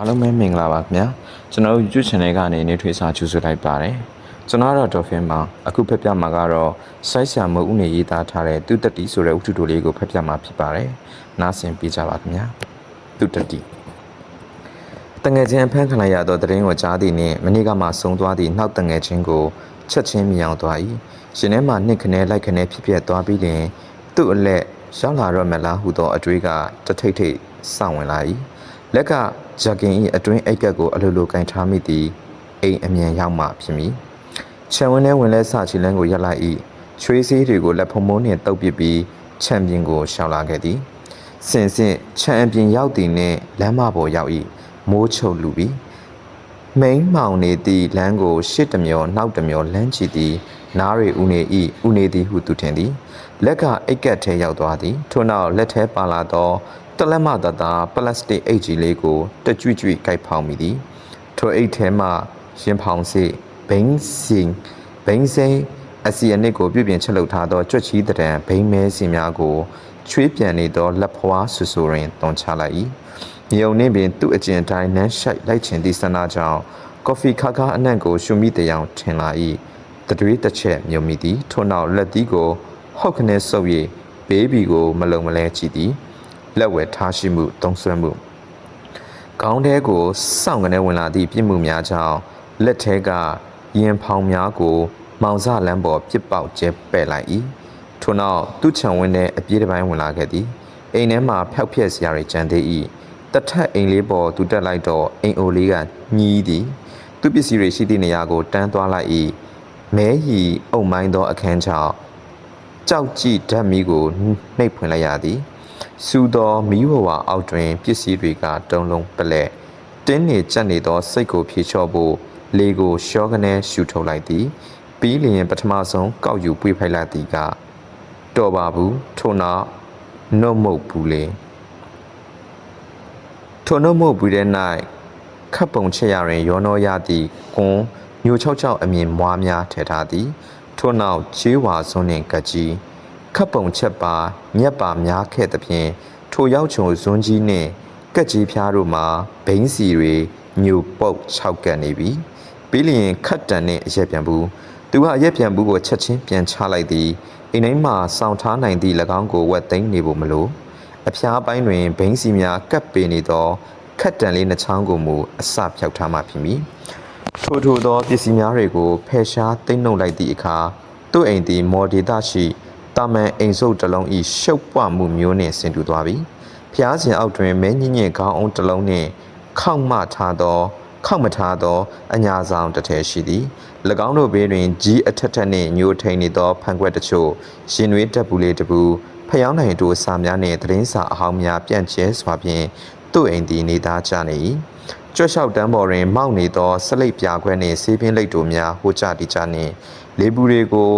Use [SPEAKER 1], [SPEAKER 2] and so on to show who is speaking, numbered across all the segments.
[SPEAKER 1] အားလုံးပဲမင်္ဂလာပါခင်ဗျာကျွန်တော်တို့ YouTube channel ကနေနေထွေးစာကြိုဆိုလိုက်ပါတယ်ကျွန်တော်ကတော့ Dolphin မှာအခုဖက်ပြမှာကတော့ size ဆာမုတ်ဦးနေရေးသားထားတဲ့သူတတိဆိုတဲ့ဥထုတိုလေးကိုဖက်ပြမှာဖြစ်ပါတယ်နားဆင်ပေးကြပါခင်ဗျာသူတတိတငယ်ချင်းအဖမ်းခံလိုက်ရသောတရင်ကိုကြားသည်နှင့်မနေ့ကမှဆုံးသွားသည့်နောက်တငယ်ချင်းကိုချက်ချင်းမြောင်သွား၏ရှင်ထဲမှနှစ်ခနဲလိုက်ခနဲဖြစ်ဖြစ်သွားပြီးလျှင်သူ့အလက်ရောက်လာတော့မလားဟုသောအတွေးကတထိတ်ထိတ်စောင့်ဝင်လာ၏ လက်ကဂျကင်၏အတွင်းအိတ်ကက်ကိုအလိုလိုကင်ထားမိသည်အိမ်အမြန်ရောက်မှဖြစ်မည်ခြံဝင်းထဲဝင်လဲစချီလန်းကိုရက်လိုက်၏ချွေးစည်းတွေကိုလက်ဖုံမိုးနှင့်တုပ်ပစ်ပြီးခြံပြင်ကိုရှောင်လာခဲ့သည်စင်စင်ခြံအပြင်ရောက်သည်နှင့်လမ်းမပေါ်ရောက်၏မိုးချုပ်လူပြီးမိန်မှောင်နေသည့်လမ်းကိုရှစ်တမျောနောက်တမျောလမ်းချီသည်နားရီဦးနေ၏ဦးနေသည်ဟုသူထင်သည်လက်ကအိတ်ကက်ထဲရောက်သွားသည်ထို့နောက်လက်ထဲပါလာသော တလက်မတသားပလတ်စတစ်အိတ်ကြီးလေးကိုတကြွကြွကိုက်ဖောက်မိသည်ထိုအိတ်ထဲမှရင်ဖောင်စေဘိန်းစင်ဘိန်းစိမ်းအစီအနစ်ကိုပြုပြင်ချက်လုပ်ထားသောကြွက်ချီတံဘိန်းမဲစင်များကိုချွေးပြန်နေသောလက်ဖွားဆူဆူရင်တွန်ချလိုက်၏မြေုံနှင့်ပင်သူ့အကျင့်တိုင်းနန်းရှိုက်လိုက်ချင်သည့်ဆန္ဒကြောင့်ကော်ဖီခါခါအနံ့ကိုရှုမိတယောင်ထင်လာ၏တတွေးတစ်ချက်မြုံမိသည်ထို့နောက်လက်သီးကိုဟောက်ခနဲဆုပ်၍ဘေးဘီကိုမလုံမလဲကြည့်သည် လက်ဝဲထားရှိမှုတုံးဆွဲမှုခေါင်းထဲကိုစောင့်ကနေဝင်လာသည့်ပြစ်မှုများကြောင့်လက်ထဲကရင်ဖောင်များကို မောင်စလမ်းပေါ်ပြစ်ပေါက်ကျဲပဲ့လိုက်၏ထို့နောက်သူ့ခြံဝင်းထဲအပြေးတစ်ပိုင်းဝင်လာခဲ့သည်အိမ်ထဲမှာဖျောက်ဖျက်စရာတွေကြံသေး၏တထက်အိမ်လေးပေါ်သူတက်လိုက်တော့အိမ်အိုလေးကညည်းသည်သူ့ပစ္စည်းတွေရှိသည့်နေရာကိုတန်းသွားလိုက်၏မဲရီအုံမိုင်းသောအခန်းကြောင့်ကြောက်ကြည့်ဓာတ်မီကိုနှိပ်ဖွင့်လိုက်ရသည် စူသောမီးဝဝအောက်တွင်ပစ္စည်းတွေကတုံးလုံးပလဲတင်းနေကြက်နေသောစိတ်ကိုဖြေလျှော့ဖို့လေကိုရှောကနေရှူထုတ်လိုက်သည်ပြီးလျင်ပထမဆုံးကောက်ယူပွေးဖိုက်လိုက်သည်ကတော်ပါဘူးထို့နောက်နှုတ်မုတ်ဘူးလေထိုနှုတ်မုတ်ဘူးတဲ့၌ခပ်ပုံချက်ရတွင်ရောနှောရသည့်ကွန်ညိုချောက်ချောက်အမြင်မွားများထည့်ထားသည်ထို့နောက်ချေးဝါစွန်းနှင့်ကကြီး ခပ်ပုံချက်ပါမြက်ပါများခဲ့သဖြင့်ထိုရောက်ချုံဇွန်းကြီးနှင့်ကက်ကြီးဖျားတို့မှာဘိန်းစီတွေညူပုတ်၆ကက်နေပြီပြီးလျင်ခတ်တန်နှင့်အရက်ပြန်ဘူးသူကအရက်ပြန်ဘူးကိုချက်ချင်းပြန်ချလိုက်သည်အိမ်တိုင်းမှာစောင့်ထားနိုင်သည့်၎င်းကိုဝက်သိမ်းနေဖို့မလိုအဖျားပိုင်းတွင်ဘိန်းစီများကပ်ပေနေသောခတ်တန်လေးနှချောင်းကိုမူအစဖြောက်ထားမှဖြစ်မည်ထိုထိုသောပစ္စည်းများတွေကိုဖယ်ရှားသိမ်းနှုတ်လိုက်သည့်အခါသူ့အိမ်သည်မော်ဒေတာရှိ တာမန်အိမ်စုပ်တစ်လုံး၏ရှုပ်ပွမှုမျိုးနှင့်ဆင်တူသွားပြီဖျားစဉ်အောက်တွင်မဲညင်ညင်ခေါင်းအောင်တစ်လုံးနှင့်ခောက်မထားသောခောက်မထားသောအညာဆောင်တစ်ထည်ရှိသည်၎င်းတို့ဘေးတွင်ကြီးအထက်ထက်နှင့်ညိုထိန်နေသောဖန်ခွက်တချို့ရင်နွေးတက်ပူလေးတစ်ပူဖျောင်းနိုင်တို့စာများနှင့်သတင်းစာအဟောင်းများပြန့်ကျဲစွာဖြင့်သူ့အိမ်သည်နေသားကြနေ၏ကြွက်လျှောက်တန်းပေါ်တွင်မောက်နေသောဆလိပ်ပြာခွဲနှင့်ဆေးပင်းလိပ်တို့များဟိုကြတိကြနှင့်လေပူတွေကို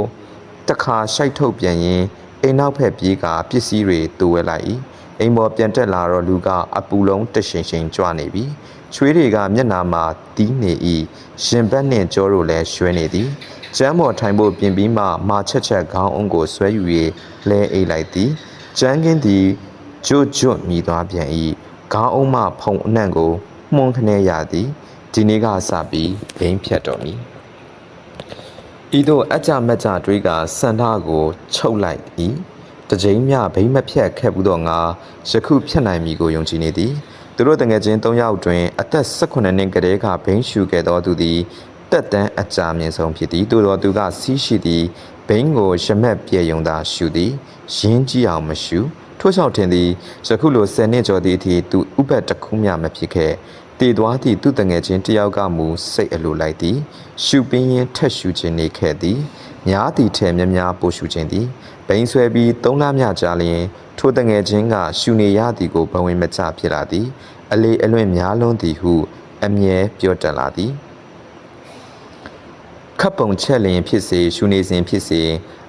[SPEAKER 1] တခါရှိုက်ထုတ်ပြန်ရင်းအိမ်နောက်ဖက်ပြေးကပစ္စည်းတွေတူဝဲလိုက်၏အိမ်ပေါ်ပြန်တက်လာတော့လူကအပူလုံးတရှိန်ရှိန်ကြွနေပြီချွေးတွေကမျက်နာမှာတီးနေ၏ရင်ဘက်နှင့်ကြောတို့လည်းရွှဲနေသည်ကျမ်းပေါ်ထိုင်ဖို့ပြင်ပြီးမှမာချက်ချက်ခေါင်းအုံးကိုဆွဲယူ၍လဲအိတ်လိုက်သည်ကျန်းကင်းသည်ကျွတ်ကျွတ်မြည်သွားပြန်၏ခေါင်းအုံးမှဖုံအနှံ့ကိုမှုန်ခနဲရသည်ဒီနေ့ကစပြီးဘိန်းဖြတ်တော်မူ ဤသို့အကြမကြတွေးကစန္ဒကိုချုပ်လိုက်၏တကြိမ်မြဘိန်းမဖြတ်ခဲ့ဘူးတော့ငါယခုဖြတ်နိုင်မည်ကိုယုံကြည်နေသည်သူတို့တငယ်ချင်း၃ယောက်တွင်အသက်18နှစ်ကလေးကဘိန်းရှူခဲ့သောသူသည်တက်တန်းအကြမြင့်ဆုံးဖြစ်သည်သို့သောသူကစီးရှိသည်ဘိန်းကိုရမက်ပြေယုံသာရှူသည်ရင်းကြည့်အောင်မရှူထို့ကြောင့်ထင်သည်ယခုလို10နှစ်ကျော်သည့်အထိသူဥပတ်တစ်ခုမျှမဖြစ်ခဲ့ တည်သွားသည့်သူတငယ်ချင်းတယောက်ကမူစိတ်အလိုလိုက်သည် ရှူပင်းရင်ထက်ရှူခြင်းနေခဲ့သည်များသည်ထဲများများပိုရှူခြင်းသည်ဘိန်းဆွဲပြီးသုံးလမြကြာလျင်ထိုတငယ်ချင်းကရှူနေရသည်ကိုဘဝင်မချဖြစ်လာသည် အလေအလွင့်များလွန်းသည်ဟု အမြဲပြောတတ်လာသည်ခပ်ပုံချက်လျင်ဖြစ်စေရှူနေစဉ်ဖြစ်စေ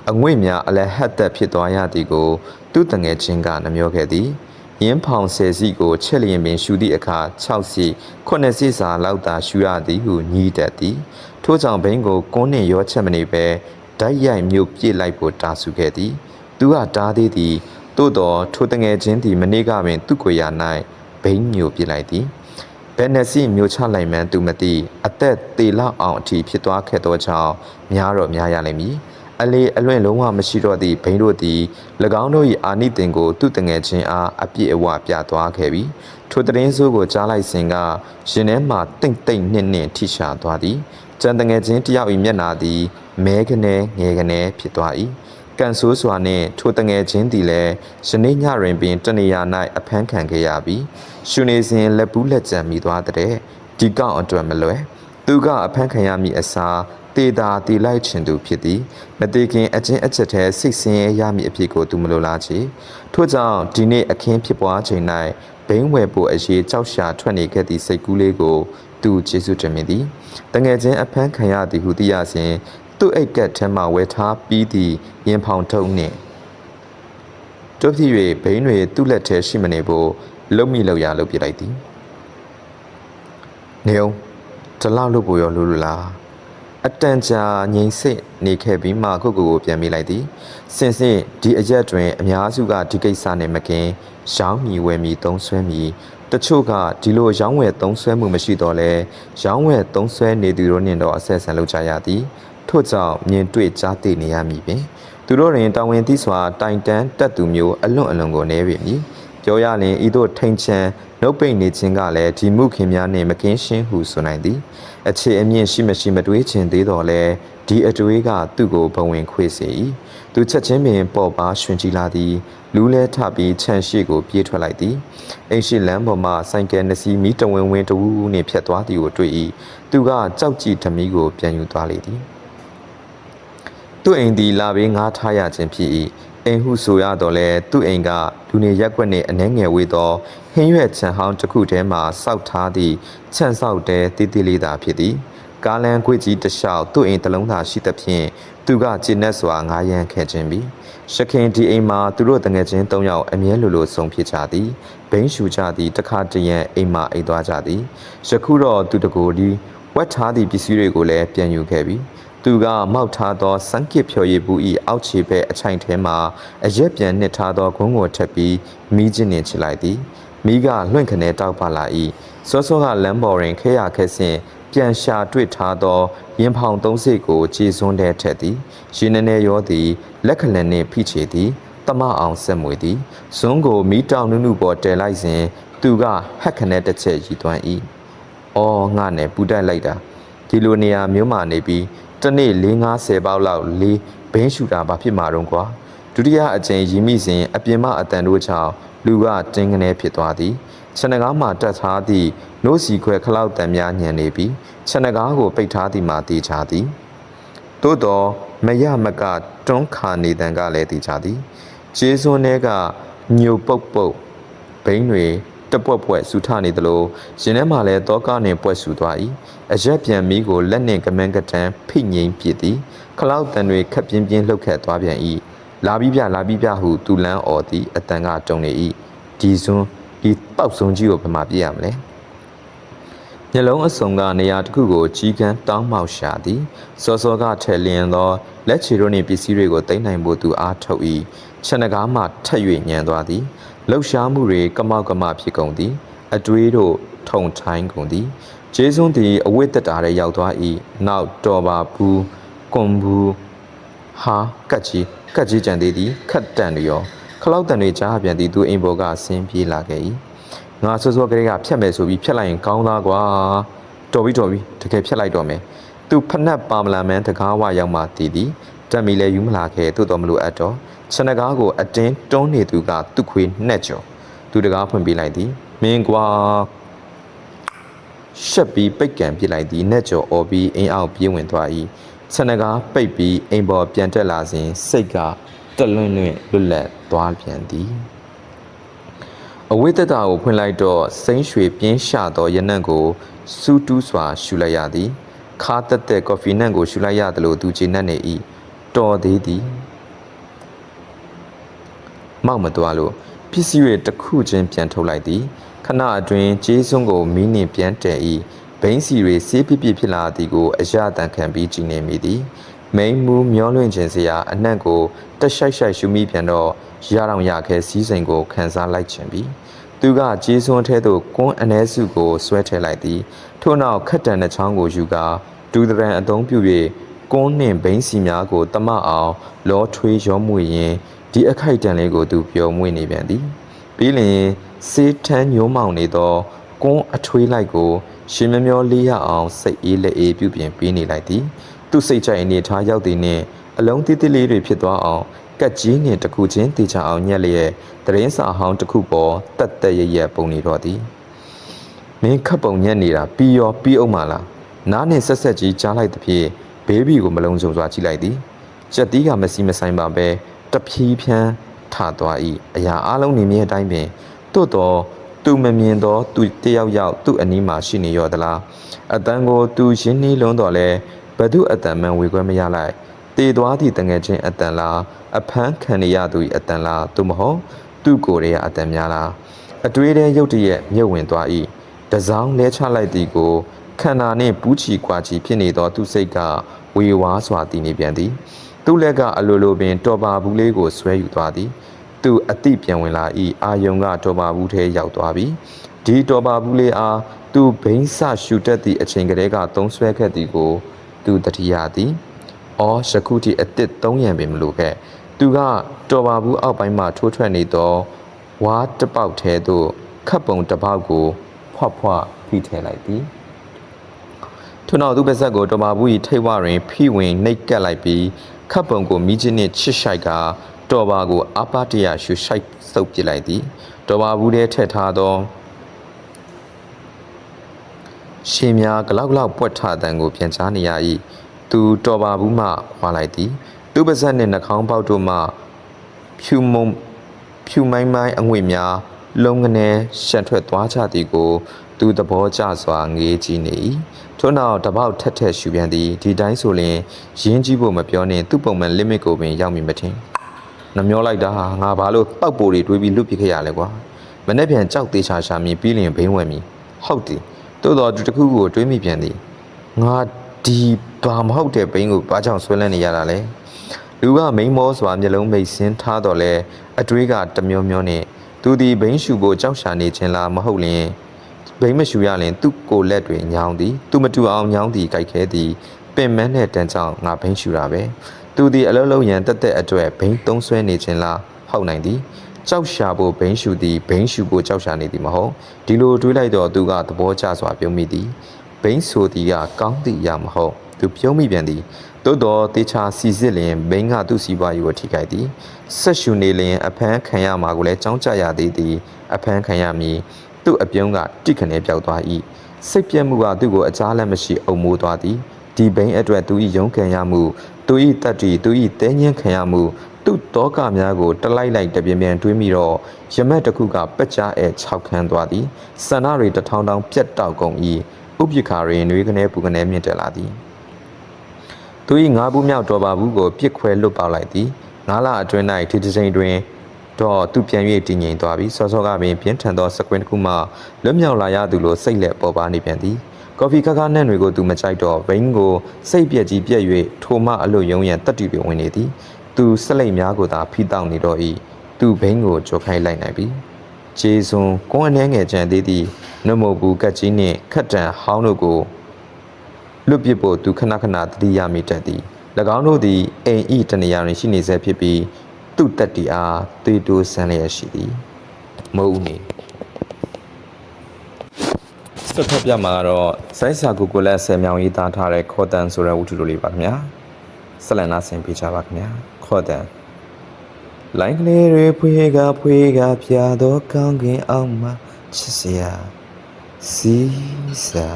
[SPEAKER 1] အငွေ့များအလဟတ်သက်ဖြစ်သွားရသည်ကိုသူ့တငယ်ချင်းကနှမျောခဲ့သည် ရင်းဖောင်ဆယ်စီကိုချက်လျင်ပင်ရှူသည့်အခါ6စီ9စီစာလောက်သာရှူရသည်ဟုညည်းတတ်သည်ထို့ကြောင့်ဘိန်းကိုကွန်းနှင့်ရောချက်မနေပဲဓာတ်ရိုက်မြုပ်ပြစ်လိုက်ဖို့တာဆူခဲ့သည်သူကတားသေးသည်သို့တော်ထိုတငယ်ချင်းသည်မနေ့ကပင်သူ့ကိုယ်ရ၌ဘိန်းမျိုးပြစ်လိုက်သည်ဘယ်နှစီမျိုးချလိုက်မှန်းသူမသိအသက်သေလောက်အောင်အထိဖြစ်သွားခဲ့သောကြောင့်များတော့များရလိမ့်မည် အလေအလွင့်လုံးဝမရှိတော့သည့်ဘိန်းတို့သည်၎င်းတို့၏အာနိသင်ကိုသူ့တငယ်ချင်းအားအပြည့်အဝပြသွားခဲ့ပြီးထိုတရင်ဆိုးကိုကြားလိုက်စဉ်ကရင်ထဲမှတိတ်တိတ်နှင့်နှင့်ထိရှာသွားသည်ကျန်တငယ်ချင်းတယောက်၏မျက်နာသည်မဲကနေငယ်ကနေဖြစ်သွား၏ကန်ဆိုးစွာနှင့်ထိုတငယ်ချင်းသည်လည်းယနေ့ညတွင်ပင်တနေရာ၌အဖမ်းခံခဲ့ရပြီးရှုနေစဉ်လက်ပူးလက်ကြံမိသွားတဲ့ဒီကောက်အတွက်မလွယ်သူကအဖမ်းခံရမည့်အစား တေတာတီလိုက်ချင်သူဖြစ်သည်မတေခင်အချင်းအချက်ထဲစိတ်ဆင်းရဲရမည့်အဖြစ်ကိုသူမလိုလားချေထို့ကြောင့်ဒီနေ့အခင်းဖြစ်ပွားချိန်၌ဘိန်းဝယ်ဖို့အရေးကြောက်ရှာထွက်နေခဲ့သည့်စိတ်ကူးလေးကိုသူကျေးဇူးတင်မိသည်တငယ်ချင်းအဖမ်းခံရသည်ဟုသိရစဉ်သူ့အိတ်ကက်ထဲမှဝယ်ထားပြီးသည့်ရင်ဖောင်ထုံနှင့်တို့ဖြစ်၍ဘိန်းတွေသူ့လက်ထဲရှိမနေဖို့လုံမိလောက်ရလုပ်ပြလိုက်သည်နေအောင်ဒီလောက်လို့ပိုရောလို့လို့လား အတန်ကြာငိမ့်စစ်နေခဲ့ပြီးမှခုတ်ကိုကိုပြန်မိလိုက်သည်စင်စစ်ဒီအရက်တွင်အများစုကဒီကိစ္စနဲ့မကင်ရောင်းမီဝယ်မီသုံးဆွဲမီတချို့ကဒီလိုရောင်းဝယ်သုံးဆွဲမှုမရှိတော့လဲရောင်းဝယ်သုံးဆွဲနေသူတို့နှင့်တော့အဆက်ဆံလုပ်ကြရသည်ထို့ကြောင့်မြင်တွေ့ကြားသိနေရမည်ပင်သူတို့တွင်တာဝန်သိစွာတိုင်တန်းတက်သူမျိုးအလွန်အလွန်ကိုနေပြီမည်ပြောရရင်ဤသို့ထိန်ချန်နှုတ်ပိတ်နေခြင်းကလည်းဒီမှုခင်များနှင့်မကင်းရှင်းဟုဆိုနိုင်သည် အခြေအမြင့်ရှိမရှိမတွေးခြင်းသေးတော်လဲဒီအတွေးကသူ့ကိုဘဝင်ခွေစေ၏သူချက်ချင်းပင်ပေါ်ပါရှင်ကြည်လာသည်လူးလဲထပြီးခြံရှိကိုပြေးထွက်လိုက်သည်အိမ်ရှိလမ်းပေါ်မှဆိုင်ကယ်နှစ်စီးမီးတဝင်းဝင်းတဝူးဝူးနှင့်ဖြတ်သွားသည်ကိုတွေ့၏သူကကြောက်ကြည့်ဓမီကိုပြန်ယူသွားလေသည်သူ့အိမ်သည်လာဘေးငားထားရခြင်းဖြစ်၏ အိမ်ဟုဆိုရတော့လဲသူ့အိမ်ကလူနေရက်ွက်နှင့်အနှဲငယ်ဝေးသောဟင်းရွက်ခြံဟောင်းတစ်ခုထဲမှစောက်ထားသည့်ခြံစောက်တဲတီးတီးလေးသာဖြစ်သည်ကားလန်ကွေ့ကြီးတစ်လျှောက်သူ့အိမ်တစ်လုံးသာရှိသဖြင့်သူကကျဉ်နဲ့စွာငားရမ်းခဲ့ခြင်းပြီရှခင်ဒီအိမ်မှာသူတို့တငယ်ချင်း၃ယောက်အမြဲလိုလိုဆုံးဖြစ်ကြသည်ဘိန်းရှူကြသည်တခါတရံအိမ်မှာအိမ်သွားကြသည်ယခုတော့သူတကိုယ်ဒီဝက်ထားသည့်ပစ္စည်းတွေကိုလည်းပြန်ယူခဲ့ပြီ သူကမောက်ထားသောစံကစ်ဖြော်ရည်ဘူးဤအောက်ခြေဘက်အချိုင်ထဲမှာအရက်ပြန်နှစ်ထားသောဂုံးကိုထပ်ပြီးမီးချင်းနှင်ချလိုက်သည်မိကလွင့်ခနဲတောက်ပါလာ၏စောစောကလမ်းပေါ်တွင်ခဲရခဲဆင်ပြန်ရှာတွေ့ထားသောရင်ဖောင်သုံးစိတ်ကိုခြေစွန်းတဲ့ထက်သည်ရေနည်းနည်းရောသည်လက်ခလန်နှင့်ဖိချေသည်တမအောင်ဆက်မွေသည်ဇွန်းကိုမီးတောင်နုနုပေါ်တဲလိုက်စဉ်သူကဟက်ခနဲတစ်ချက်ရီသွမ်း၏အော်ငါနဲ့ပူတက်လိုက်တာဒီလိုနေရာမျိုးမှနေပြီး တနေ့၄50ပေါက်လောက်လေးဘင်းရှူတာဘာဖြစ်မှာတော့ကွာဒုတိယအကြိမ်ရီမိစဉ်အပြင်မအတန်တို့ကြောင့်လူကတင်းကနေဖြစ်သွားသည်ခြံနဂါးမှတက်ထားသည့်နို့စီခွဲခလောက်တန်များညံနေပြီးခြံနဂါးကိုပိတ်ထားသည်မှတည်ချသည်သို့တော့မရမကတွန်းခါနေတန်ကလည်းတည်ချသည်ကျေးစွန်းထဲကညိုပုတ်ပုတ်ဘိန်းတွေ တပွက်ပွက်ဆူထနေသလိုရင်ထဲမှာလည်းတောကနှင့်ပွက်ဆူသွား၏အရက်ပြန်မီးကိုလက်နှင့်ကမန်းကတန်းဖိငိမ့်ပစ်သည်ခလောက်တန်တွေခက်ပြင်းပြင်းလှုပ်ခတ်သွားပြန်၏လာပြီးပြလာပြီးပြဟုသူလန်းអော်သည်အတန်ကတုံနေ၏ဒီစွန်းဒီပောက်ဆုံးကြီးကိုဘယ်မှာပြည့်ရမလဲညလုံးအစုံကနေရာတစ်ခုကိုကြီးကန်းတောင်းမောက်ရှာသည်စောစောကထဲလျင်သောလက်ချေတို့နှင့်ပစ္စည်းတွေကိုတင်နိုင်ဖို့သူအားထုတ်၏ခြံနဂါးမှထက်၍ညံသွားသည် လှုပ်ရှားမှုတွေကမောက်ကမဖြစ်ကုန်သည် အတွေးတို့ထုံထိုင်းကုန်သည်ဂျေဇွန်းသည်အဝိတ္တတာထဲရောက်သွား၏နောက်တော်ပါဘူးကွန်ဘူးဟာကတ်ကြီးကတ်ကြီးကြံသေးသည်ခတ်တန်လျောခလောက်တန်တွေကြားပြန်သည်သူအိမ်ဘော်ကဆင်းပြေးလာခဲ့၏ငါစောစောကလေးကဖြတ်မယ်ဆိုပြီးဖြတ်လိုက်ရင်ကောင်းသားကွာတော်ပြီတော်ပြီတကယ်ဖြတ်လိုက်တော့မယ်သူဖက်နှက်ပါမလာမန်းတကားဝရောက်မှတည်သည် တက်မီလည်းယူမလာခဲ့သို့တော်မလို့အပ်တော့ခြံတကားကိုအတင်းတွန်းနေသူကသူ့ခွေနှက်ကြော်သူတကားဖွင့်ပေးလိုက်သည်မင်းကွာရှက်ပြီးပိတ်ကန်ပြစ်လိုက်သည်နှက်ကြော်အော်ပြီးအိမ်အောက်ပြေးဝင်သွား၏ခြံတကားပိတ်ပြီးအိမ်ပေါ်ပြန်တက်လာစဉ်စိတ်ကတလွင့်လွင့်လွတ်လပ်သွားပြန်သည်အဝိတ္တတာကိုဖွင့်လိုက်တော့စိမ့်ရွှေပြင်းရှသောရနံ့ကိုစူးတူးစွာရှူလိုက်ရသည်ခါတက်တဲ့ကော်ဖီနံ့ကိုရှူလိုက်ရသလိုသူကျေနပ်နေ၏ တော်သေးသည်မောက်မသွားလို့ပစ္စည်းတွေတစ်ခုချင်းပြန်ထုတ်လိုက်သည်ခဏအတွင်းကျေးစွန်းကိုမီးနှင့်ပြန်တည်၏ဘိန်းစီတွေဆေးပြပြဖြစ်လာသည်ကိုအရတန်ခံပြီးကြည်နေမိသည်မိန်မူမျောလွင့်ခြင်းစရာအနှံ့ကိုတက်ရှိုက်ရှိုက်ရှူမိပြန်တော့ရအောင်ရခဲစည်းစိမ်ကိုခန်းစားလိုက်ခြင်းပြီးသူကကြေးစွန်းထဲသို့ကွန်းအ ਨੇ စုကိုဆွဲထည့်လိုက်သည်ထို့နောက်ခတ်တန်တဲ့ချောင်းကိုယူကာဒူဒရန်အသုံးပြု၍ ကွန်းနှင့်ဘိန်းစီများကိုတမအောင်လောထွေးရောမှုရင်းဒီအခိုက်တန်လေးကိုသူပျော်မွေ့နေပြန်သည်ပြီးလျင်စေးထန်းညိုးမောင်နေသောကွန်းအထွေးလိုက်ကို ရှင်မမျောလေးရအောင်စိတ်အေးလက်အေးပြုပြင်ပေးနေလိုက်သည်သူစိတ်ကြိုက်အနေထားရောက်သည်နှင့်အလုံးတိတိလေးတွေဖြစ်သွားအောင်ကက်ကြီးနှင့်တစ်ခုချင်းတေချာအောင်ညက်လျက်တရင်စာဟောင်းတစ်ခုပေါ်တက်တက်ရရပုံနေတော့သည်မင်းခတ်ပုံညက်နေတာပြီးရောပြီးအောင်မလားနားနှင့်ဆက်ဆက်ကြီးကြားလိုက်သဖြင့် ဘေးဘီကိုမလုံးစုံစွာကြည့်လိုက်သည်ကြက်တီးကမစီမဆိုင်ပါပဲတဖြည်းဖြန်းထသွား၏အရာအလုံးနေမြဲအတိုင်းပင်သို့တော်သူမမြင်သောသူတယောက်ယောက်သူ့အနီးမှာရှိနေရောသလားအတန်ကိုသူရင်းနှီးလုံးတော်လဲဘသူအတန်မှန်ဝေခွဲမရလိုက်တည်သွားသည့်တငယ်ချင်းအတန်လားအဖမ်းခံရသူ၏အတန်လားသို့မဟုတ်သူ့ကိုယ်ရဲ့အတန်များလားအတွေးထဲရုတ်တရက်မြုပ်ဝင်သွား၏တစောင်းလဲချလိုက်သည်ကို ခန္ဓာနှင့်ပူးချီကွာချီဖြစ်နေသော သူစိတ်ကဝေဝါးစွာတည်နေပြန်သည် သူ့လက်ကအလိုလိုပင်တော်ပါဘူးလေးကိုဆွဲယူသွားသည် သူအတိပြန်ဝင်လာ၏အာယုံကတော်ပါဘူးထဲရောက်သွားပြီဒီတော်ပါဘူးလေးအားသူဘိန်းဆရှူတတ်သည့်အချိန်ကလေးကသုံးဆွဲခဲ့သည်ကို သူတတိယသည်။အော်ယခုထိအစ်စ်3ရံပင်မလို့ခဲ့။သူကတော်ပါဘူးအောက်ပိုင်းမှထိုးထွက်နေသောဝါးတစ်ပေါက်ထဲသို့ခပ်ပုံတစ်ပေါက်ကိုဖွက်ဖွက်ဖိထည့်လိုက်သည်။ ထို့နောက်သူပါဇက်ကိုတော်ပါဘူး၏ထိတ်ဝတွင်ဖိဝင်နှိပ်ကပ်လိုက်ပြီးခပ်ပုံကိုမိချင်းနှင့်ချစ်ရှိုက်ကတော်ပါကိုအပတရရှူရှိုက်ဆုပ်ပစ်လိုက်သည်။တော်ပါဘူးထဲထည့်ထားသောရှင်များဂလောက်ဂလောက်ပွက်ထတန်ကိုပြန်ချားနေရ၏သူတော်ပါဘူးမှခွာလိုက်သည်သူပါဇက်နှင့်နှာခေါင်းပေါက်တို့မှဖြူမုံဖြူမိုင်းမိုင်းအငွေ့များလုံငနေရှန်ထွက်သွားကြသည်ကို သူသဘောကျစွာငေးကြည့်နေ၏ ထို့နောက်တပေါက်ထက်ထက်ရှူပြန်သည်ဒီတိုင်းဆိုရင်ရင်းကြီးဖို့မပြောနှင့်သူ့ပုံမှန် limit ကိုပင်ရောက်မည်မထင်နှမျောလိုက်တာဟာငါဘာလို့ပောက်ပိုတွေတွေးပြီးလွတ်ပြစ်ခဲ့ရလဲကွာမနေ့ပြန်ကြောက်သေးချာရှာမြင်ပြီးလျင်ဘိန်းဝယ်မည်ဟုတ်သည်သို့တော်သူတစ်ခုခုကိုတွေးမိပြန်သည်ငါဒီဘာမဟုတ်တဲ့ဘိန်းကိုဘာကြောင့်ဆွဲလန်းနေရတာလဲလူကမိန်မောစွာမျက်လုံးမိတ်ဆင်းထားတော့လဲအတွေးကတမျောမျောနဲ့သူဒီဘိန်းရှူဖို့ကြောက်ရှာနေခြင်းလားမဟုတ်လျင် ဘိန်းမရှူရရင်သူ့ကိုယ်လက်တွေညောင်းသည်သူမတူအောင်ညောင်းသည်ကြိုက်ခဲသည်ပင်မန်းတဲ့တန်ကြောင့်ငါဘိန်းရှူတာပဲသူဒီအလုံးလုံးရန်တက်တက်အတွက်ဘိန်းသုံးဆွဲနေခြင်းလားဟုတ်နိုင်သည်ကြောက်ရှာဖို့ဘိန်းရှူသည်ဘိန်းရှူဖို့ကြောက်ရှာနေသည်မဟုတ်ဒီလိုတွေးလိုက်တော့သူကသဘောကျစွာပြုံးမိသည်ဘိန်းဆိုသည်ကကောင်းသည့်အရာမဟုတ်သူပြုံးမိပြန်သည်သို့တော်တေချာစီစစ်လျင်ဘိန်းကသူ့စီးပွားရေးကိုထိခိုက်သည်ဆက်ရှူနေလျင်အဖမ်းခံရမှာကိုလည်းကြောင်းကြရသေးသည်အဖမ်းခံရမည် သူ့အပြုံးကတိခနဲပြောက်သွား၏စိတ်ပြက်မှုကသူ့ကိုအကြားလက်မရှိအုံမိုးသွားသည်ဒီဘိန်းအတွက်သူ၏ရုန်းကန်ရမှုသူ၏တတ်တည်သူ၏တဲညင်းခံရမှုသူ့တောကများကိုတလိုက်လိုက်တပြင်းပြင်းတွေးမိတော့ရမက်တစ်ခုကပက်ကြားအဲ၆ခန်းသွားသည်စန္ဒတွေတထောင်ထောင်ပြတ်တောက်ကုန်၏ဥပ္ပခါတွင်နှွေးကနေပူကနေမြင့်တက်လာသည်သူ၏ငါးဘူးမြောက်တော်ပါဘူးကိုပြစ်ခွဲလွတ်ပေါက်လိုက်သည်ငါးလအတွင်း၌ဒီတစ်ချိန်တွင် တော့သူပြန်၍တည်ငြိမ်သွားပြီးစောစောကပင်ပြင်းထန်သောစကွင်းတစ်ခုမှလွတ်မြောက်လာရသူလိုစိတ်လက်ပေါ်ပါနေပြန်သည်ကော်ဖီခါခါနဲ့တွေကိုသူမကြိုက်တော့ဘိန်းကိုစိတ်ပြက်ကြီးပြက်၍ထိုမှအလို့ယုံရန်တက်တီတွေဝင်နေသည်သူစလိတ်များကိုသာဖိတောက်နေတော့၏သူဘိန်းကိုကြောခိုင်းလိုက်နိုင်ပြီဂျေဆွန်ကွန်းအနေငယ်ကြံသေးသည့်နှုတ်မဘူးကတ်ကြီးနှင့်ခတ်တန်ဟောင်းတို့ကိုလွတ်ပစ်ဖို့သူခဏခဏသတိရမိတတ်သည်၎င်းတို့သည်အိမ်ဤတနေရာတွင်ရှိနေဆဲဖြစ်ပြီး သူ့တက်တီအားသွေးတိုးဆန်းလျက်ရှိသည်မဟုတ်နေစက်ထပ်ပြမှာကတော့စိုက်စာကိုကိုလက်ဆယ်မြောင်ရေးသားထားတဲ့ခေါ်တန်ဆိုတဲ့ဝတ္ထုတို့လေးပါခင်ဗျာဆက်လက်နာဆင်ပေးကြပါခင်ဗျာခေါ်တန်လိုင်းကလေးတွေဖွေးကဖွေးကပြတော့ကောင်းကင်အောင်မှာချစ်စရာစီစာ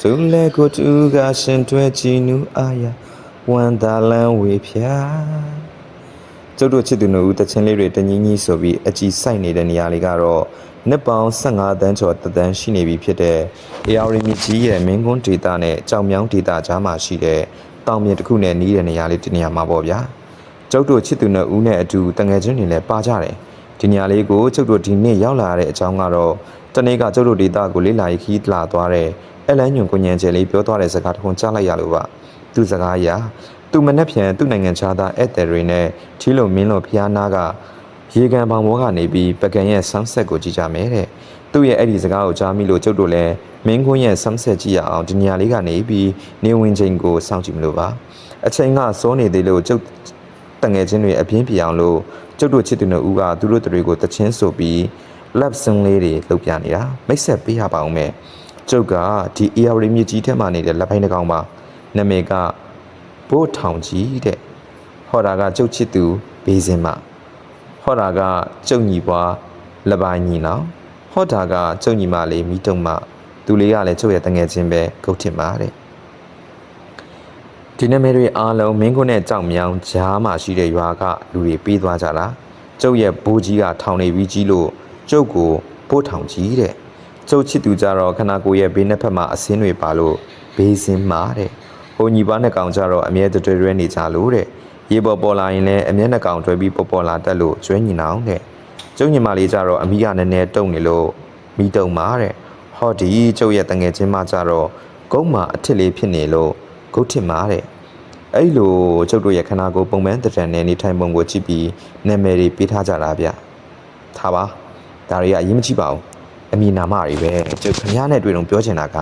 [SPEAKER 1] သူလည်းကိုတူကရှင်တွဲကြည်နူအာရဝန်တာလန်ဝေဖြာ ကျုပ်တို့ချစ်သူတို့ဦးတချင်းလေးတွေတညီညီဆိုပြီးအကြည်စိုက်နေတဲ့နေရာလေးကတော့နှစ်ပေါင်း15တန်းကျော်တသန်းရှိနေပြီဖြစ်တဲ့ AR မြစ်ကြီးရဲ့မင်းကွန်းဒေတာနဲ့ကြောင်မြောင်းဒေတာကြားမှာရှိတဲ့တောင်မြစ်တစ်ခုနဲ့နီးတဲ့နေရာလေးတနေရာမှာပေါ့ဗျာကျုပ်တို့ချစ်သူတို့ဦးနဲ့အတူတငယ်ချင်းတွေလည်းပါကြတယ်ဒီနေရာလေးကိုကျုပ်တို့ဒီနေ့ရောက်လာရတဲ့အကြောင်းကတော့တနေ့ကကျုပ်တို့ဒေတာကိုလေးလာခီးလာသွားတဲ့အလန်းညွန်ကိုညံကျယ်လေးပြောသွားတဲ့စကားတစ်ခုကြားလိုက်ရလို့ပါသူစကားအရာ သူမနှက်ဖြန်သူ့နိုင်ငံခြားသားဧည့်သည်တွေနဲ့ထီးလုံမင်းလုံဖျားနာကရေကန်ပေါင်ဘောကနေပြီးပကံရဲ့ sunset ကိုကြည့်ကြမယ်တဲ့သူ့ရဲ့အဲ့ဒီစကားကိုကြားမိလို့ကျုပ်တို့လည်းမင်းကွန်းရဲ့ sunset ကြည့်ရအောင်ဒီနေရာလေးကနေပြီးနေဝင်ချိန်ကိုစောင့်ကြည့်မလို့ပါအချိန်ကစောနေသေးလို့ကျုပ်တငယ်ချင်းတွေအပြင်းပြအောင်လို့ကျုပ်တို့ချစ်သူတို့ဦးကသူတို့တွေကိုတချင်းဆိုပြီး lab sing လေးတွေလုပ်ပြနေတာမိတ်ဆက်ပေးရပါအောင်မယ်ကျုပ်ကဒီ AR မြစ်ကြီးထဲမှာနေတဲ့လက်ပိုင်းတစ်ကောင်ပါနာမည်က ဘိုးထောင်ကြီးတဲ့ဟောတာကကျုပ်ချစ်သူဘေးစင်းမဟောတာကကျုံညီပွားလပိုင်းညီနောင်ဟောတာကကျုံညီမလေးမိတုံမသူလေးကလည်းကျုပ်ရဲ့တငယ်ချင်းပဲဂုတ်ထင်ပါတဲ့ဒီနမဲတွေအားလုံးမင်းကုန်းနဲ့ကြောက်မြောင်ဂျားမှာရှိတဲ့ရွာကလူတွေပေးသွားကြတာကျုပ်ရဲ့ဘိုးကြီးကထောင်နေပြီးကြီးလို့ကျုပ်ကိုပို့ထောင်ကြီးတဲ့ကျုပ်ချစ်သူကြတော့ခနာကိုရဲ့ဘေးနှစ်ဖက်မှာအစင်းတွေပါလို့ဘေးစင်းမှာတဲ့ ဟိုညီပါနှစ်ကောင်ကြတော့အမြဲတတွဲနေကြလို့တဲ့ရေပေါ်ပေါ်လာရင်လည်းအမျက်နှာကောင်တွဲပြီးပေါ်ပေါ်လာတတ်လို့ကျွဲညီနောင်တဲ့ကျုံညီမလေးကြတော့အမိကနည်းနည်းတုံနေလို့မိတုံပါတဲ့ဟောဒီကျုပ်ရဲ့တငယ်ချင်းမကြတော့ဂုံးမှာအထစ်လေးဖြစ်နေလို့ဂုတ်ထစ်မာတဲ့အဲ့လိုကျုပ်တို့ရဲ့ခနာကိုပုံမှန်တရံနဲ့နေထိုင်ပုံကိုကြည့်ပြီးနာမည်တွေပေးထားကြတာဗျထားပါဒါတွေကအရင်မကြည့်ပါဘူးအမည်နာမတွေပဲကျုပ်ခင်ဗျားနဲ့တွေ့တော့ပြောချင်တာက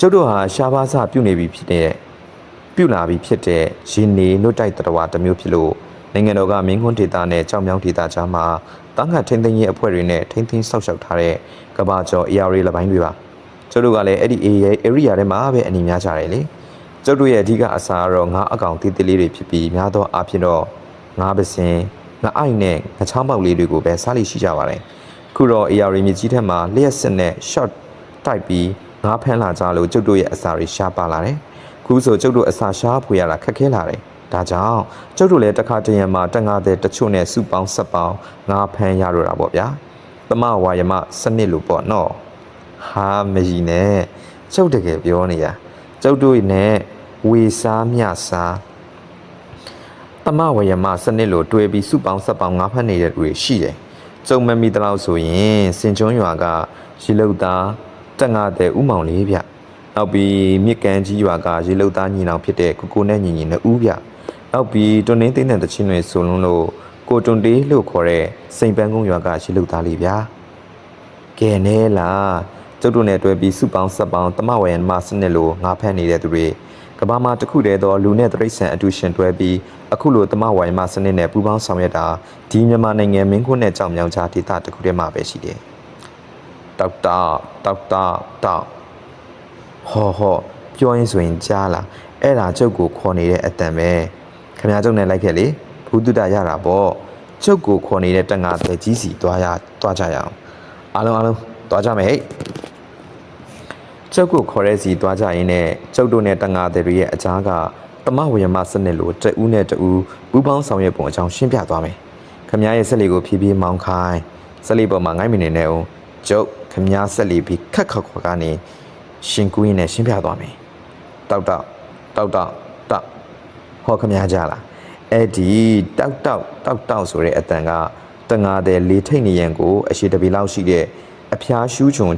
[SPEAKER 1] ကျုပ်တို့ဟာရှားပါးစပြုတ်နေပြီဖြစ်တဲ့ပြုတ်လာပြီးဖြစ်တဲ့ရင်နေနှုတ်တိုက်တတော်တစ်မျိုးဖြစ်လို့နိုင်ငံတော်ကမင်းခွန်းဒေတာနဲ့ကြောင်မြောင်းဒေတာကြားမှာတန်းခတ်ထိန်းသိမ်းရေးအဖွဲ့တွေနဲ့ထိန်းသိမ်းဆောက်ရှောက်ထားတဲ့ကဘာကျော် AR လပိုင်းတွေပါကျုပ်တို့ကလည်းအဲ့ဒီ area area ထဲမှာပဲအနေများကြတယ်လေကျုပ်တို့ရဲ့အဓိကအစားကတော့ငါအကောင်တေးသေးလေးတွေဖြစ်ပြီးများသောအားဖြင့်တော့ငါပစင်ငါအိုက်နဲ့ငါချောင်းပေါက်လေးတွေကိုပဲစားလိရှိကြပါတယ်ခုတော့ AR မြစ်ကြီးထက်မှာလျှက်စစ်နဲ့ short တိုက်ပြီး ငါဖမ်းလာကြလို့ကျုပ်တို့ရဲ့အစာတွေရှားပါလာတယ်ခုဆိုကျုပ်တို့အစာရှားဖွေရတာခက်ခဲလာတယ်ဒါကြောင့်ကျုပ်တို့လည်းတစ်ခါတရံမှာတန်ငါတဲ့တချို့နဲ့စုပေါင်းဆက်ပေါင်းငါဖမ်းရတော့တာပေါ့ဗျာသမဝါယမစနစ်လို့ပေါ့နော်ဟာမကြီးနဲ့ကျုပ်တကယ်ပြောနေရကျုပ်တို့နဲ့ဝေစားမြစားသမဝယမစနစ်လို့တွဲပြီးစုပေါင်းဆက်ပေါင်းငါဖက်နေတဲ့လူတွေရှိတယ်ကျုံမမီတလောက်ဆိုရင်စင်ကျွန်းရွာကရေလုတ်သား တက်ငါတဲ့ဥမောင်လေးဗျနောက်ပြီးမြစ်ကန်ကြီးရွာကရေလုတ်သားညီနောင်ဖြစ်တဲ့ကိုကိုနဲ့ညီညီနဲ့ဦးဗျနောက်ပြီးတွန်းနှင်းသိန်းတဲ့တချင်းတွေဆိုလုံးလို့ကိုတွန်တေးလို့ခေါ်တဲ့စိန်ပန်းကုန်းရွာကရေလုတ်သားလေးဗျာကဲနဲလားကျုပ်တို့နဲ့တွဲပြီးစုပေါင်းဆက်ပေါင်းတမဝယမစနစ်လို့ငါဖက်နေတဲ့သူတွေကဘာမှာတစ်ခုတည်းသောလူနဲ့တရိษံအတူရှင်တွဲပြီးအခုလိုတမဝိုင်မစနစ်နဲ့ပူးပေါင်းဆောင်ရွက်တာဒီမြန်မာနိုင်ငံမင်းခွန်းနဲ့ကြောင်မြောင်ကြားဒေသတစ်ခုတည်းမှာပဲရှိတယ်။ တောက်တောက်တောက်တောက်တောက်ဟောဟောပြောရင်းဆိုရင်ကြားလာအဲ့ဒါကျုပ်ကိုခေါ်နေတဲ့အတန်ပဲခမ ्या ကျုပ်နဲ့လိုက်ခဲ့လေဘုဒ္ဓတရတာပေါ့ကျုပ်ကိုခေါ်နေတဲ့တန်ငါတဲ့ကြီးစီတွားရတွားကြရအောင်အားလုံးအားလုံးတွားကြမယ်ဟဲ့ကျုပ်ကိုခေါ်တဲ့စီသွားကြရင်းနဲ့ကျုပ်တို့နဲ့တန်ငါတွေရဲ့အကြားကတမဝယမစနစ်လိုတဦးနဲ့တဦးပူးပေါင်းဆောင်ရွက်ပုံအကြောင်းရှင်းပြသွားမယ်။ခမ ्या ရဲ့ဆက်လီကိုဖြည်းဖြည်းမောင်းခိုင်းဆက်လီပေါ်မှာငိုင်းမနေနဲ့ဦးကျုပ် ခမ ्या ဆက်လီပြီးခက်ခက်ခွာကနေရှင်ကူးရင်းနဲ့ရှင်းပြသွားမယ်။တောက်တောက်တောက်တောက်တောက်ဟောခမ ्या ကြလားအဲ့ဒီတောက်တောက်တောက်တောက်ဆိုတဲ့အတန်ကတန်ငါတဲ့လေးထိတ်နေရန်ကိုအရှိတပီလောက်ရှိတဲ့အဖျားရှူးချုံ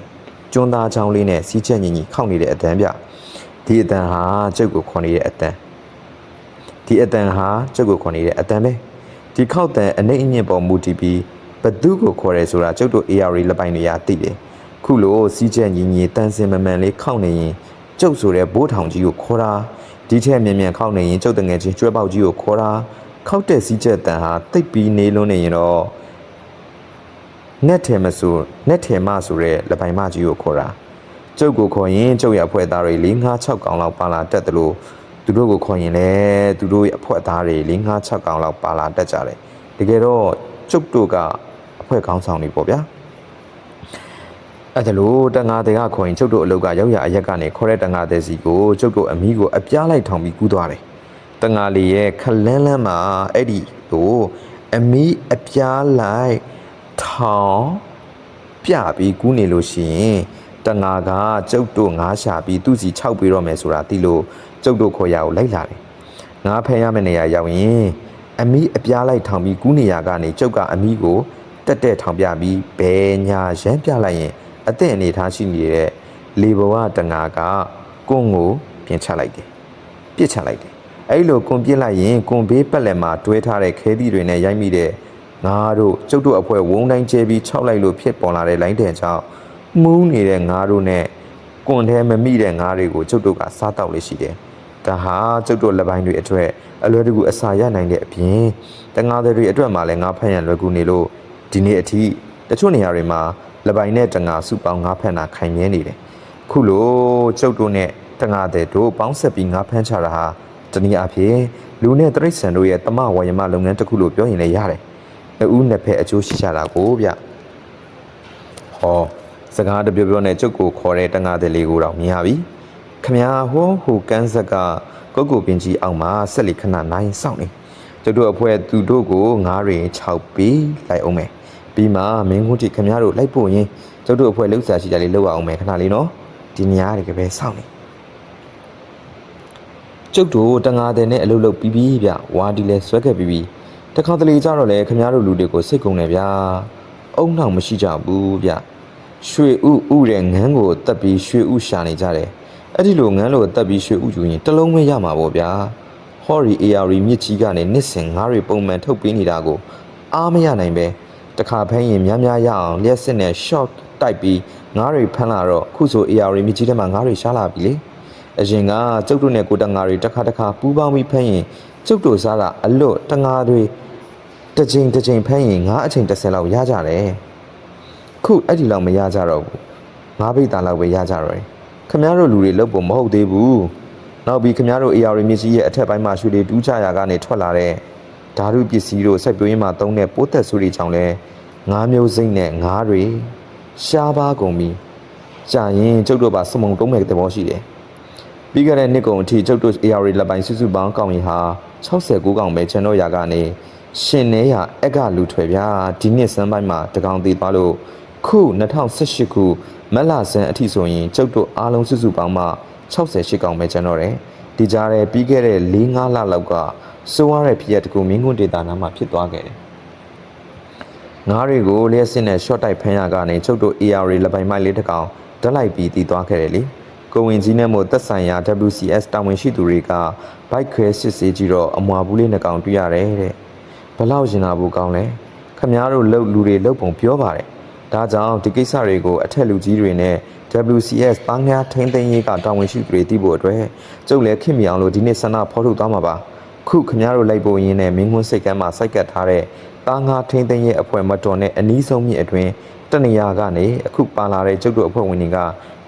[SPEAKER 1] ကျွန်းသားချောင်းလေးနဲ့စီးချက်ညီညီခောက်နေတဲ့အတန်းပြဒီအတန်းဟာကျုပ်ကိုခေါ်နေတဲ့အတန်းဒီအတန်းဟာကျုပ်ကိုခေါ်နေတဲ့အတန်းပဲဒီခောက်တန်အနှိမ့်အညစ်ပေါ်မူတည်ပြီးဘသူကိုခေါ်ရဲဆိုတာကျုပ်တို့ AR လက်ပိုင်တွေရသိတယ် ခုလိုစီးချက်ညီညီတန်းစင်မမှန်လေးခောက်နေရင်ကျုပ်ဆိုတဲ့ဘိုးထောင်ကြီးကိုခေါ်တာဒီထက်မြန်မြန်ခောက်နေရင်ကျုပ်တငယ်ချင်းကျွဲပေါက်ကြီးကိုခေါ်တာခောက်တဲ့စီးချက်တန်ဟာတိတ်ပြီးနေလုံးနေရင်တော့နက်ထဲမဆိုနက်ထဲမဆိုတဲ့လပိုင်မကြီးကိုခေါ်တာကျုပ်ကိုခေါ်ရင်ကျုပ်ရအဖွဲ့သားတွေ၄၅6កောင်လောက်ပါလာတက်တယ်လို့သူတို့ကိုခေါ်ရင်လည်းသူတို့ရဲ့အဖွဲ့သားတွေ၄၅6កောင်လောက်ပါလာတက်ကြတယ်တကယ်တော့ကျုပ်တို့ကအဖွဲ့ခေါင်းဆောင်တွေပေါ့ဗျာ အဲ့ဒါလို့တန်ငါတွေကခေါ်ရင်ကျုပ်တို့အလုပ်ကရောက်ရအရက်ကနေခေါ်တဲ့တန်ငါတဲ့စီကိုကျုပ်တို့အမီးကိုအပြားလိုက်ထောင်ပြီးကူးသွားတယ်တန်ငါလေးရဲ့ခလန်းလန်းမှာအဲ့ဒီတို့အမီးအပြားလိုက်ထောင်ပြပြီးကူးနေလို့ရှိရင်တငါကကျုပ်တို့ငါးရှာပြီးသူ့စီ၆ပြီးတော့မယ်ဆိုတာသိလို့ကျုပ်တို့ခေါ်ရကိုလိုက်လာတယ်ငါဖယ်ရမယ့်နေရာရောက်ရင်အမီးအပြားလိုက်ထောင်ပြီးကူးနေရကနေကျုပ်ကအမီးကိုတက်တက်ထောင်ပြပြီးဘယ်ညာရမ်းပြလိုက်ရင် အသက်အနေထားရှိနေတဲ့လေဘဝတငါကကွန်းကိုပြင်ချလိုက်တယ်ပြစ်ချလိုက်တယ်အဲ့လိုကွန်ပြစ်လိုက်ရင်ကွန်ဘေးပက်လက်မှာတွဲထားတဲ့ခဲသီးတွေနဲ့ရိုက်မိတဲ့ငါတို့ကျုပ်တို့အဖွဲဝုံတိုင်းကျဲပြီးခြောက်လိုက်လို့ဖြစ်ပေါ်လာတဲ့လိုင်းတဲ့ကြောင့်မူးနေတဲ့ငါတို့နဲ့ကွန်ထဲမမိတဲ့ငါတွေကိုကျုပ်တို့ကစားတောက်လေးရှိတယ်။ဒါဟာကျုပ်တို့လက်ပိုင်းတွေအထွက်အလွယ်တကူအစာရနိုင်တဲ့အပြင်တငါးတွေအတွက်မှလည်းငါဖက်ရန်လွယ်ကူနေလို့ဒီနေ့အထိတချို့နေရာတွေမှာ လက်ပိုင်းနဲ့တငါစုပေါင်းငါဖက်နာခိုင်မြဲနေတယ်။ခုလိုကျုပ်တို့နဲ့တငါတဲ့တို့ပေါင်းဆက်ပြီးငါဖမ်းချတာဟာတနည်းအားဖြင့်လူနဲ့တရိษံတို့ရဲ့တမဝါယမလုပ်ငန်းတစ်ခုလို့ပြောရင်လည်းရတယ်။အဦးနှစ်ဖက်အကျိုးရှိကြတာကိုဗျ။ဟောစကားတပြောပြောနဲ့ကျုပ်ကိုခေါ်တဲ့တငါတဲ့လေးကိုတော့မြင်ရပြီ။ခမညာဟောဟိုကန်းဆက်ကကုတ်ကိုပင်ကြီးအောက်မှာဆက်လက်ခဏနိုင်စောင့်နေ။ကျုပ်တို့အဖွဲသူတို့ကိုငားရင်6ပြီးလိုက်အောင်မယ်။ ပြီးမှမင်းတို့တိခမညာတို့လိုက်ဖို့ရင်ကျုပ်တို့အဖွဲလှုပ်ရှားရှိကြလေးလှုပ်အောင်မယ်ခဏလေးနော်။ဒီနေရာတွေကပဲစောင့်နေ။ကျုပ်တို့တငါတဲ့နဲ့အလုပ်လုပ်ပြီးပြီဗျ။ဝါဒီလဲဆွဲခဲ့ပြီးပြီ။တခါတလေကြတော့လေခမညာတို့လူတွေကိုစိတ်ကုန်တယ်ဗျာ။အုံနောက်မရှိကြဘူးဗျ။ရွှေဥဥတဲ့ငန်းကိုတက်ပြီးရွှေဥရှာနေကြတယ်။အဲ့ဒီလိုငန်းလို့တက်ပြီးရွှေဥယူရင်တစ်လုံးပဲရမှာပေါ့ဗျာ။ဟော်ရီ AR မြစ်ကြီးကနေနှစ်စင်ငါးတွေပုံမှန်ထုတ်ပေးနေတာကိုအားမရနိုင်ပဲ တခါဖမ်းရင်များများရအောင်လျှက်စစ်နဲ့ short တိုက်ပြီးငါးတွေဖမ်းလာတော့ခုဆို AR မြစ်ကြီးထဲမှာငါးတွေရှားလာပြီလေ။အရင်ကကျုပ်တို့နဲ့ကိုတငါတွေတစ်ခါတစ်ခါပူးပေါင်းပြီးဖမ်းရင်ကျုပ်တို့စားတာအလွတ်တငါတွေတစ်ချိန်တစ်ချိန်ဖမ်းရင်ငါးအချိန်30လောက်ရကြတယ်။ခုအဲ့ဒီလောက်မရကြတော့ဘူး။ငါးပိတ်တာလောက်ပဲရကြတော့တယ်။ခမည်းတော်လူတွေလုတ်ဖို့မဟုတ်သေးဘူး။နောက်ပြီးခမည်းတော် AR မြစ်ကြီးရဲ့အထက်ပိုင်းမှာရွှေတွေတူးချရာကနေထွက်လာတဲ့ ဓာတုပစ္စည်းတို့ဆက်ပြိုးရင်းမှာသုံးတဲ့ပိုးသက်ဆူတွေကြောင့်လဲငါးမျိုးစိမ့်နဲ့ငါးတွေရှားပါကုန်ပြီ။ကြာရင်ကျုပ်တို့ပါစမုံတုံးမဲ့သဘောရှိတယ်။ပြီးခဲ့တဲ့နှစ်ကုန်အထိကျုပ်တို့ AR လက်ပိုင်းစုစုပေါင်းကောင်းရင်ဟာ69កောင်ပဲကျွန်တော်ရာကနေရှင်နေရအက်ကလူထွယ်ဗျာဒီနှစ်စမ်းပိုင်းမှာတကောင်သေးသွားလို့ခု2018ခုမက်လာစံအထိဆိုရင်ကျုပ်တို့အားလုံးစုစုပေါင်းမှ68កောင်ပဲကျွန်တော်တယ်ဒီကြားထဲပြီးခဲ့တဲ့4-5လလောက်က စိုးရတဲ့ဖြစ်ရတကူမင်းကွန်းဒေတာနာမှာဖြစ်သွားခဲ့တယ်ငါးတွေကိုလျှက်စစ်နဲ့ short တိုက်ဖမ်းရကနေကျုပ်တို့ AR လက်ပိုင်မိုက်လေးတစ်ကောင်တက်လိုက်ပြီးတည်သွားခဲ့တယ်လေကိုဝင်ကြီးနဲ့မို့သက်ဆိုင်ရာ WCS တာဝန်ရှိသူတွေကဘိုက်ခွဲစစ်ဆေးကြည့်တော့အမွာဘူးလေးနှစ်ကောင်တွေ့ရတယ်တဲ့ဘလောက်ရင်နာဖို့ကောင်းလဲခမားတို့လှုပ်လူတွေလှုပ်ပုံပြောပါတယ်ဒါကြောင့်ဒီကိစ္စတွေကိုအထက်လူကြီးတွေနဲ့ WCS ပန်းများထိန်းသိမ်းရေးကတာဝန်ရှိသူတွေသိဖို့အတွက်ကျုပ်လည်းခင်မြောင်လို့ဒီနေ့ဆန္ဒဖော်ထုတ်သွားမှာပါ ခုခမားတို့လိုက်ဖို့ရင်းနဲ့မင်းကွန်းစိတ်ကမ်းမှာစိုက်ကတ်ထားတဲ့တာငါထိန်းသိမ်းရေးအဖွဲ့မတော်နဲ့အနီးဆုံးမြစ်အတွင်းတနေရာကနေအခုပါလာတဲ့ကျုပ်တို့အဖွဲ့ဝင်တွေက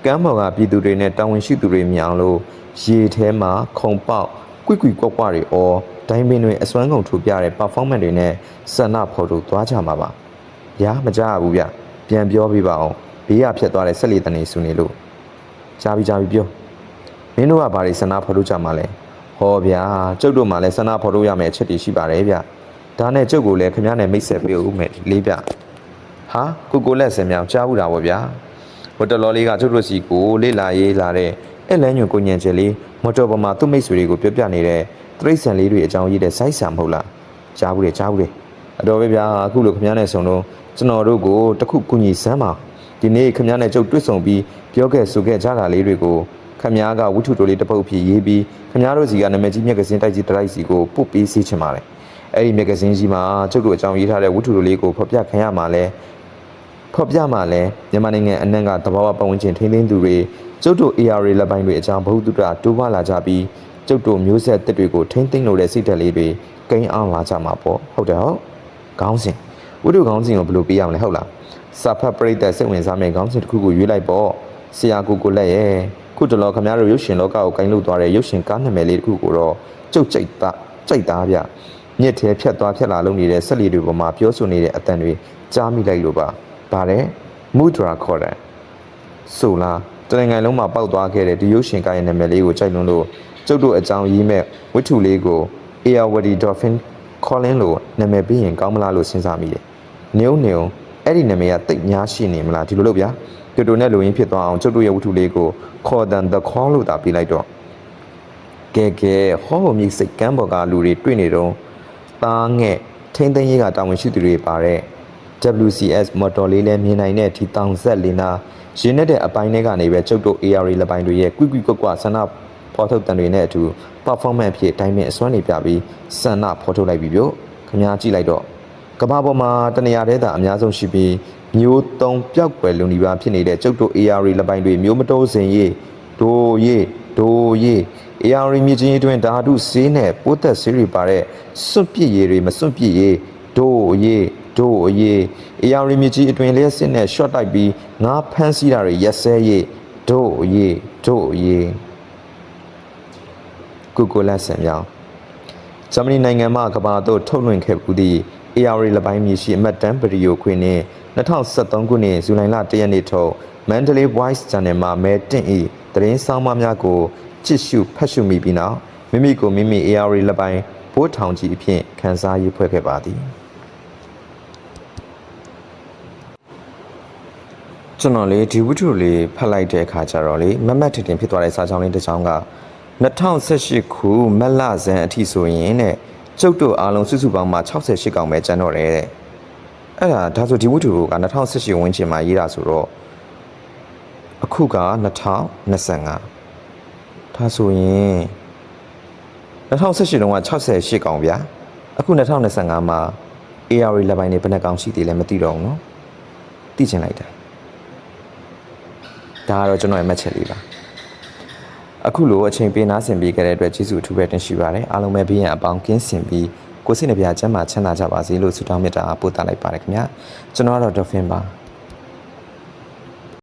[SPEAKER 1] ကမ်းပေါ်ကပြည်သူတွေနဲ့တာဝန်ရှိသူတွေမြောင်လို့ရေထဲမှာခုံပေါက်ကွိကွိကွက်ကွက်တွေအော်ဒိုင်းပင်တွေအစွမ်းကုန်ထူပြတဲ့ performance တွေနဲ့ဆန္ဒဖော်ထုတ်သွားကြမှာပါ။ညာမကြရဘူးဗျ။ပြန်ပြောပြပါအောင်။ဘေးကဖြတ်သွားတဲ့ဆက်လီတနေစုနေလို့ကြားပြီးကြားပြီးပြော။မင်းတို့ကဘာတွေဆန္ဒဖော်ထုတ်ကြမှာလဲ။ ဟောဗျာကျုပ်တို့မှလည်းဆန္ဒဖော်ထုတ်ရမယ့်အချက်တွေရှိပါတယ်ဗျ။ဒါနဲ့ကျုပ်ကိုလည်းခင်ဗျားနဲ့မိတ်ဆက်ပေးဦးမယ်လေးဗျ။ဟာကိုကိုလက်စင်မြောင်ကြားဘူးတာဗောဗျာ။ဟိုတလောလေးကကျုပ်တို့စီကိုလေးလာရေးလာတဲ့အဲ့လန်းညွန်ကိုညံကျယ်လေးမော်တော်ပေါ်မှာသူ့မိတ်ဆွေတွေကိုပြောပြနေတဲ့တရိတ်ဆန်လေးတွေအကြောင်းရေးတဲ့စိုက်ဆံမဟုတ်လားကြားဘူးလေကြားဘူးလေအတော်ပဲဗျာအခုလိုခင်ဗျားနဲ့ဆုံတော့ကျွန်တော်တို့ကိုတခုကူညီစမ်းပါဒီနေ့ခင်ဗျားနဲ့ကြုတ်တွေ့ဆုံပြီးပြောခဲ့ဆိုခဲ့ကြတာလေးတွေကို ခင်ဗျားကဝိထုတိုလေးတစ်ပုတ်ဖြစ်ရေးပြီးခင်ဗျားတို့စီကနာမည်ကြီးမြက်ကစင်းတိုက်ကြီးတလိုက်စီကိုပုတ်ပေးစီချင်ပါတယ်အဲ့ဒီမြက်ကစင်းကြီးမှာကျုပ်တို့အကြောင်းရေးထားတဲ့ဝိထုတိုလေးကိုဖော်ပြခံရမှာလဲဖော်ပြမှာလဲမြန်မာနိုင်ငံအနှံ့ကတဘာဝပတ်ဝန်းကျင်ထိန်းသိမ်းသူတွေကျုပ်တို့ AR လက်ပိုင်းတွေအကြောင်းဘဟုတုတတိုးပွားလာကြပြီးကျုပ်တို့မျိုးဆက်တစ်တွေကိုထိမ့်သိမ့်လို့တဲ့စိတ်ဓာတ်လေးတွေကိန်းအောင်လာကြမှာပေါ့ဟုတ်တယ်ဟုတ်ခေါင်းစဉ်ဝိတုခေါင်းစဉ်ကိုဘယ်လိုပေးရမလဲဟုတ်လားစာဖတ်ပရိသတ်စိတ်ဝင်စားမယ့်ခေါင်းစဉ်တစ်ခုကိုရွေးလိုက်ပေါ့ဆရာကိုကိုလက်ရဲ့ ခုတလောခင်ဗျားတို့ရုပ်ရှင်လောကကိုကိုင်းလို့သွားတဲ့ရုပ်ရှင်ကားနာမည်လေးတစ်ခုကိုတော့ကျုပ်ကြိုက်တာကြိုက်သားဗျမြစ်ထဲဖြတ်သွားဖြတ်လာလုံးနေတဲ့ဆက်လီတွေပေါ်မှာပြောဆိုနေတဲ့အတန်တွေကြားမိလိုက်လို့ပါဗါတယ်မူဒရာခေါ်တယ်ဆိုလားတနိုင်ငံလုံးမှာပေါက်သွားခဲ့တဲ့ဒီရုပ်ရှင်ကားရဲ့နာမည်လေးကိုကြိုက်လွန်းလို့ကျုပ်တို့အကြောင်းရေးမဲ့ဝတ္ထုလေးကို Airwadi Dolphin Calling လို့နာမည်ပေးရင်ကောင်းမလားလို့စဉ်းစားမိတယ်။နုံနုံအဲ့ဒီနာမည်ကတိတ်များရှိနေမလားဒီလိုလို့ဗျာ။ ကျုပ်တို့နဲ့လူရင်းဖြစ်သွားအောင်ကျုပ်တို့ရဲ့ဝတ္ထုလေးကို Call than the call လို့သာပေးလိုက်တော့ကဲကဲဟောမြစ်စိတ်ကမ်းပေါ်ကလူတွေတွေ့နေတော့သားငဲ့ထိမ့်သိမ်းရေးကတာဝန်ရှိသူတွေပါတဲ့ WCS မော်တော်လေးလည်းမြင်နိုင်တဲ့ဒီတောင်ဆက်လင်းနာရင်းနဲ့တဲ့အပိုင်းတွေကနေပဲကျုပ်တို့ AR လက်ပိုင်းတွေရဲ့ကွိကွိကွက်ကွက်ဆန္ဒဖော်ထုတ်တန်တွေနဲ့အတူ performance ဖြစ်တိုင်းပင်အစွမ်းနေပြပြီးဆန္ဒဖော်ထုတ်လိုက်ပြီပြို့ခင်ဗျားကြည့်လိုက်တော့ကဘာပေါ်မှာတနေရာတည်းသာအများဆုံးရှိပြီး မျိုးသုံးပျောက်ကွယ်လူနီးပါးဖြစ်နေတဲ့ကျုပ်တို့ AR လက်ပိုင်းတွေမျိုးမတိုးစင်ရေးဒိုရေးဒိုရေး AR မြစ်ချင်းအတွင်းဓာတုဆေးနဲ့ပိုးသက်ဆေးတွေပါတဲ့စွန့်ပစ်ရည်တွေမစွန့်ပစ်ရည်ဒိုရေးဒိုရေး AR မြစ်ကြီးအတွင်းလျှက်စစ်နဲ့ short တိုက်ပြီးငါးဖမ်းဆီးတာတွေရက်စဲရေးဒိုရေးဒိုရေးကုကူလက်ဆန်မြောင်းဂျာမနီနိုင်ငံမှကမ္ဘာသို့ထုတ်လွှင့်ခဲ့ပူသည့် AR လပိုင်းမြေရှိအမတ်တမ်းဗီဒီယိုခွေနှင့် 2023ခုနှစ်ဇူလိုင်လ1ရက်နေ့ထုတ် Mandalay Voice Channel မှာမဲတင့်ဤသတင်းဆောင်မများကိုကြည့်ရှုဖတ်ရှုမိပြီးနောက်မိမိကိုမိမိ AR လပိုင်းပိုးထောင်ကြီးအဖြစ်ခန်းစားရေးဖွဲ့ခဲ့ပါသည်ကျွန်တော်လေဒီဝတ္ထုလေးဖတ်လိုက်တဲ့အခါကျတော့လေမမတ်ထင်ထင်ဖြစ်သွားတဲ့စာကြောင်းလေးတစ်ကြောင်းက2018ခုမက်လဇန်အထိဆိုရင်တဲ့ကျုပ်တို့အားလုံးစုစုပေါင်းမှာ68កောင်ပဲကျန်တော့တယ်တဲ့ အဲ့ဒါဒါဆိုဒီဝတ္ထုက2018ဝန်းကျင်မှာရေးတာဆိုတော့အခုက2025ဒါဆိုရင်2018တုန်းက68កောင်ဗျာအခု2025မှာ AR လက်ပိုင်းနေဘယ်နှကောင်ရှိသေးလဲမသိတော့ဘူးเนาะသိချင်လိုက်တာ ဒါကတော့ကျွန်တော်ရဲ့မှတ်ချက်လေးပါအခုလိုအချိန်ပေးနားဆင်ပေးခဲ့တဲ့အတွက်ကျေးဇူးအထူးပဲတင်ရှိပါတယ်အားလုံးပဲဘေးရန်အပေါင်းကင်းစင်ပြီး ကိုယ်စိတ်နှပြချမ်းသာချမ်းသာကြပါစေလို့ဆုတောင်းမေတ္တာပို့သလိုက်ပါတယ်ခင်ဗျာကျွန်တော်ကတော့ Dolphin ပါ